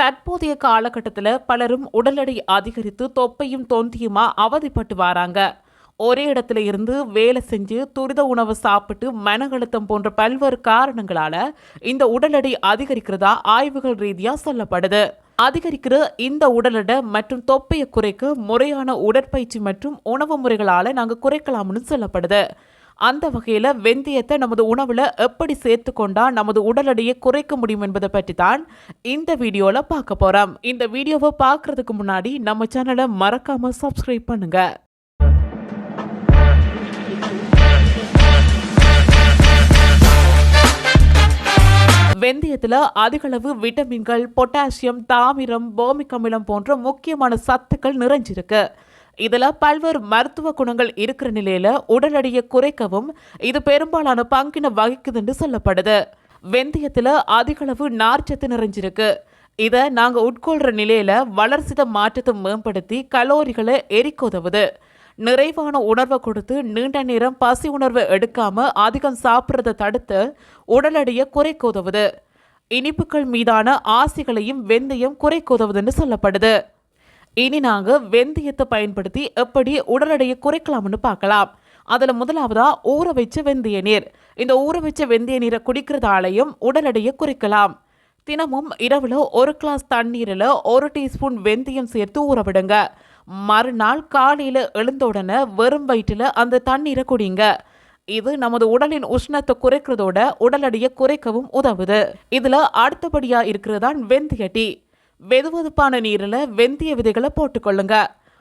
தற்போதைய காலகட்டத்தில் பலரும் உடல் எடை அதிகரித்து தொப்பையும் தொந்தியுமா அவதிப்பட்டு வராங்க. ஒரே இடத்துல இருந்து வேலை செஞ்சு துரித உணவு சாப்பிட்டு மன அழுத்தம் போன்ற பல்வேறு காரணங்களால இந்த உடல் எடை அதிகரிக்கிறதா ஆய்வுகள் ரீதியா சொல்லப்படுது. அதிகரிக்கிற இந்த உடல் எடை மற்றும் தொப்பையை குறைக்க முறையான உடற்பயிற்சி மற்றும் உணவு முறைகளால நாங்கள் குறைக்கலாம்னு சொல்லப்படுது. அந்த வகையில் வெந்தயத்தை நமது உணவில் எப்படி சேர்த்துக்கொண்டா நமது உடல் எடையை குறைக்க முடியும் என்பதை பற்றி தான் இந்த வீடியோவில் பார்க்க போகிறோம் இந்த வீடியோவை பார்க்கறதுக்கு முன்னாடி நம்ம சேனலை மறக்காமல் சப்ஸ்கிரைப் பண்ணுங்கள் வெந்தயத்தில் அதிகளவு விட்டமின்கள் பொட்டாசியம் தாமிரம் போமிக் அமிலம் போன்ற முக்கியமான சத்துக்கள் நிறைஞ்சிருக்கு. இதில் பல்வேறு மருத்துவ குணங்கள் இருக்கிற நிலையில் உடல் எடையை குறைக்கவும் இது பெரும்பாலான பங்கினை வகிக்குதுன்னு சொல்லப்படுது. வெந்தயத்தில் அதிகளவு நார்ச்சத்து நிறைஞ்சிருக்கு. இதை நாங்கள் உட்கொள்கிற நிலையில் வளர்சித மாற்றத்தை மேம்படுத்தி கலோரிகளை எரிக்க உதவுது நிறைவான உணர்வை கொடுத்து நீண்ட நேரம் பசி உணர்வை எடுக்காம அதிகம் சாப்பிட்றத தடுத்து உடல் எடையை குறைக்க உதவுது இனிப்புகள் மீதான ஆசைகளையும் வெந்தயம் குறைக்க உதவுதுன்னு சொல்லப்படுது. இனி நாங்க வெந்தயத்தை பயன்படுத்தி எப்படி உடல் எடையை குறைக்கலாம்னு பார்க்கலாம். அதில் முதலாவதா ஊற வச்ச வெந்தய நீர். இந்த ஊற வச்ச வெந்தய நீரை குடிக்கிறதாலையும் உடல் எடையை குறைக்கலாம். தினமும் இரவுல ஒரு கிளாஸ் தண்ணீரில் ஒரு டீஸ்பூன் வெந்தயம் சேர்த்து ஊற விடுங்க. மறுநாள் காலையில் எழுந்த உடனே வெறும் வயிற்றில் அந்த தண்ணீரை குடிங்க. இது நமது உடலின் உஷ்ணத்தை குறைக்கிறதோட உடல் எடையை குறைக்கவும் உதவுது. இதில் அடுத்தபடியாக இருக்கிறதான் வெந்தய டீ. வெதுவெதுப்பான நீரில் வெந்தய விதைகளை போட்டுக்கொள்ளுங்க.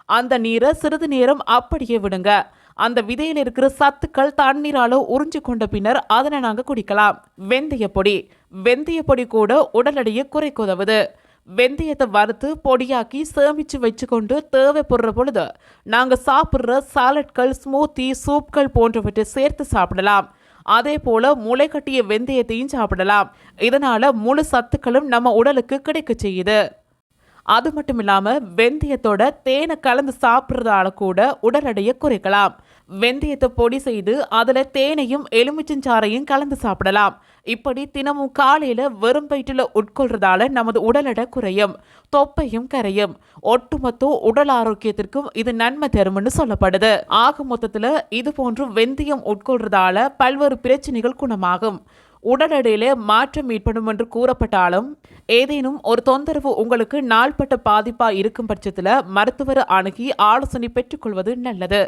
அந்த நீரை சிறிது நேரம் அப்படியே விடுங்க. அந்த விதையில் இருக்கிற சத்துக்கள் தண்ணீரால உறிஞ்சு கொண்ட பின்னர் அதனை நாங்கள் குடிக்கலாம். வெந்தய பொடி. வெந்தய பொடி கூட உடல் எடையை குறைக்க உதவுது வெந்தயத்தை வறுத்து பொடியாக்கி சேமித்து வச்சுக்கொண்டு தேவைப்படுற பொழுது நாங்கள் சாப்பிட்ற சாலட்கள் ஸ்மூத்தி சூப்கள் போன்றவற்றை சேர்த்து சாப்பிடலாம். அதே போல முளை கட்டிய வெந்தயத்தையும் சாப்பிடலாம். இதனால முழு சத்துக்களும் நம்ம உடலுக்கு கிடைக்க செய்யுது. அது மட்டும் இல்லாமல் வெந்தயத்தோட தேனை கலந்து சாப்பிட்றதால கூட உடல் எடையை குறைக்கலாம். வெந்தயத்தை பொடி செய்து அதில் தேனையும் எலுமிச்சஞ்சாறையும் கலந்து சாப்பிடலாம். இப்படி தினமும் காலையில் வெறும் வயிற்றில் உட்கொள்றதால நமது உடல் எடை குறையும் தொப்பையும் கரையும். ஒட்டுமொத்த உடல் ஆரோக்கியத்திற்கும் இது நன்மை தரும்னு சொல்லப்படுது. ஆக மொத்தத்தில் இது போன்று வெந்தயம் உட்கொள்றதால பல்வேறு பிரச்சனைகள் குணமாகும். உடல் எடையில மாற்றம் ஏற்படும் என்று கூறப்பட்டாலும் ஏதேனும் ஒரு தொந்தரவு உங்களுக்கு நாள்பட்ட பாதிப்பா இருக்கும் பட்சத்தில் மருத்துவரை அணுகி ஆலோசனை பெற்றுக்கொள்வது நல்லது.